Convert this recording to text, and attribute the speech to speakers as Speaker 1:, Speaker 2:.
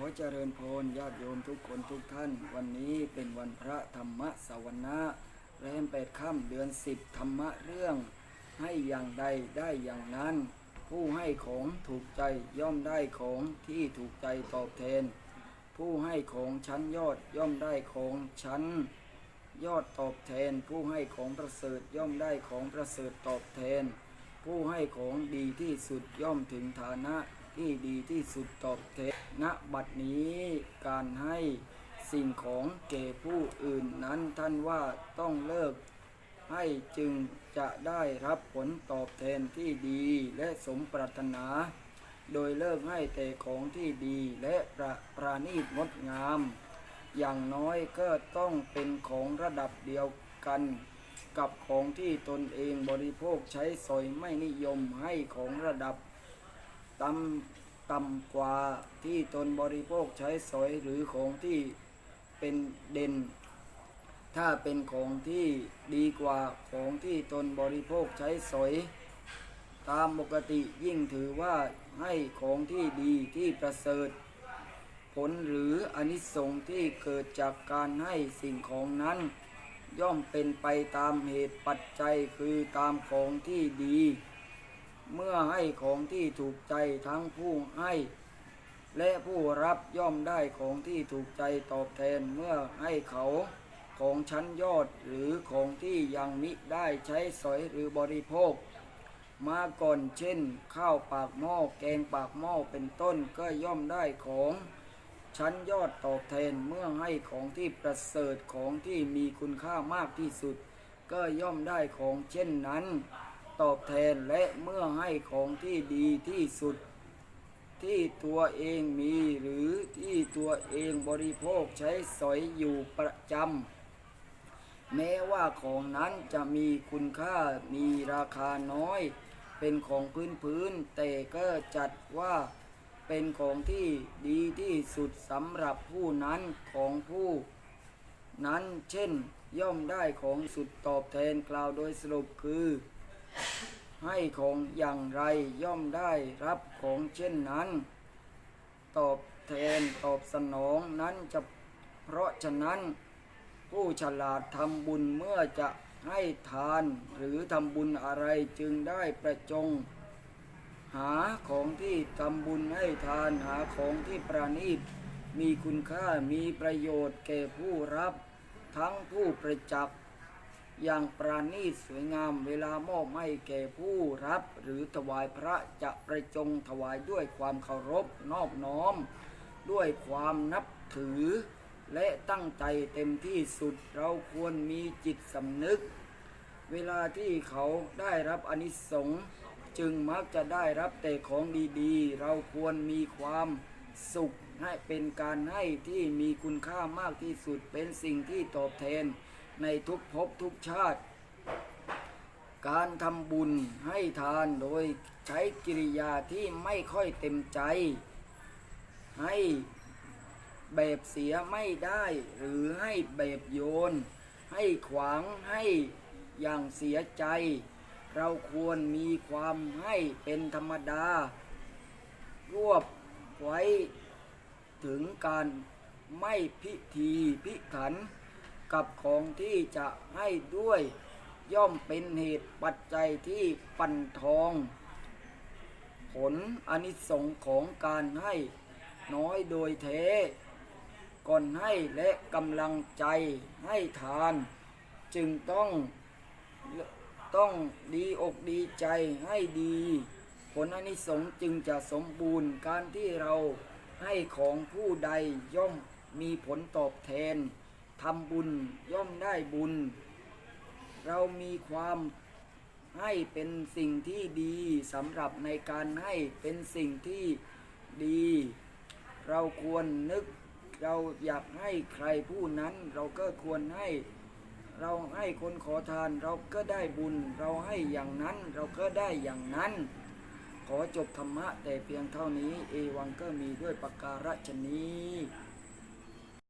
Speaker 1: อเจริญพรญาติโยมทุกคนทุกท่าน วันนี้เป็นวันพระธรรมสวนะแรมแปดค่ำเดือนสิบธรรมะเรื่อง ให้อย่างใดได้อย่างนั้น ผู้ให้ของถูกใจย่อมได้ของที่ถูกใจตอบแทน ผู้ให้ของชั้นยอดย่อมได้ของชั้น ยอดตอบแทน ผู้ให้ของประเสริฐย่อมได้ของประเสริฐตอบแทน ผู้ให้ของดีที่สุดย่อมถึงฐานะ ที่ดีที่สุดตอบแทนณบัดนี้การให้สิ่งของแก่ผู้อื่นนั้นท่านว่าต้องเลิกให้จึงจะได้รับผลตอบแทนที่ดีและสมปรารถนา โดยเลิกให้แต่ของที่ดีและประปราณีตงดงาม อย่างน้อยก็ต้องเป็นของระดับเดียวกันกับของที่ตนเองบริโภคใช้สอยไม่นิยมให้ของระดับ ต่ำต่ำกว่าที่ตนบริโภคใช้สอยหรือของที่เป็นเด่น ถ้าเป็นของที่ดีกว่าของที่ตนบริโภคใช้สอย ตามปกติยิ่งถือว่าให้ของที่ดีที่ประเสริฐ ผลหรืออนิสงส์ที่เกิดจากการให้สิ่งของนั้น ย่อมเป็นไปตามเหตุปัจจัยคือตามของที่ดี เมื่อให้ของที่ถูกใจทั้งผู้ให้ และผู้รับย่อมได้ของที่ถูกใจตอบแทนเมื่อให้เขาของชั้นยอดหรือของที่ยังมิได้ใช้สอยหรือบริโภค มาก่อนเช่น ข้าวปากหม้อแกงปากหม้อเป็นต้นก็ย่อมได้ของชั้นยอดตอบแทนเมื่อให้ของที่ประเสริฐของที่มีคุณค่ามากที่สุด ก็ย่อมได้ของเช่นนั้น ตอบแทนและเมื่อให้ของที่ดีที่สุด ที่ตัวเองมีหรือที่ตัวเองบริโภคใช้สอยอยู่ประจำแม้ว่าของนั้นจะมีคุณค่ามีราคาน้อย เป็นของพื้นพื้นๆแต่ก็จัดว่าเป็นของที่ดีที่สุดสำหรับผู้นั้นของผู้นั้นเช่นย่อมได้ของสุดตอบแทนกล่าวโดยสรุปคือ ให้ของอย่างไรย่อมได้รับของเช่นนั้น ตอบแทนตอบสนองนั้นจะเพราะฉะนั้น ผู้ฉลาดทำบุญเมื่อจะให้ทานหรือทำบุญอะไรจึงได้ประจง หาของที่ทำบุญให้ทานหาของที่ประณีตมีคุณค่ามีประโยชน์แก่ผู้รับ ทั้งผู้ประจักษ์ อย่างประณีตสวยงามเวลามอบให้แก่ผู้รับ หรือถวายพระจะประจงถวายด้วยความเคารพนอบน้อม ด้วยความนับถือ และตั้งใจเต็มที่สุดเราควรมีจิตสำนึก เวลาที่เขาได้รับอนิสงส์จึงมักจะได้รับแต่ของดีๆ เราควรมีความสุขให้เป็นการให้ที่มีคุณค่ามากที่สุดเป็นสิ่งที่ตอบแทน ในทุกภพทุกชาติ การทำบุญให้ทานโดยใช้กิริยาที่ไม่ค่อยเต็มใจ ให้แบบเสียไม่ได้หรือให้แบบโยน ให้ขวางให้อย่างเสียใจ เราควรมีความให้เป็นธรรมดา รวบไว้ถึงการไม่พิธีพิถัน กับของที่จะให้ด้วยย่อมเป็นเหตุปัจจัยที่ปั่นทอง ผลอนิสงของการให้น้อยโดยแท้ก่อนให้และกำลังใจให้ทาน จึงต้องต้องดีอกดีใจให้ดี ผลอนิสงจึงจะสมบูรณ์การที่เราให้ของผู้ใดย่อมมีผลตอบแทน ทำบุญย่อมได้บุญ เรามีความให้เป็นสิ่งที่ดีสำหรับในการให้เป็นสิ่งที่ดี เราควรนึกเราอยากให้ใครผู้นั้น เราก็ควรให้ เราให้คนขอทานเราก็ได้บุญ เราให้อย่างนั้นเราก็ได้อย่างนั้น ขอจบธรรมะแต่เพียงเท่านี้ เอวังก็มีด้วยประการฉนี้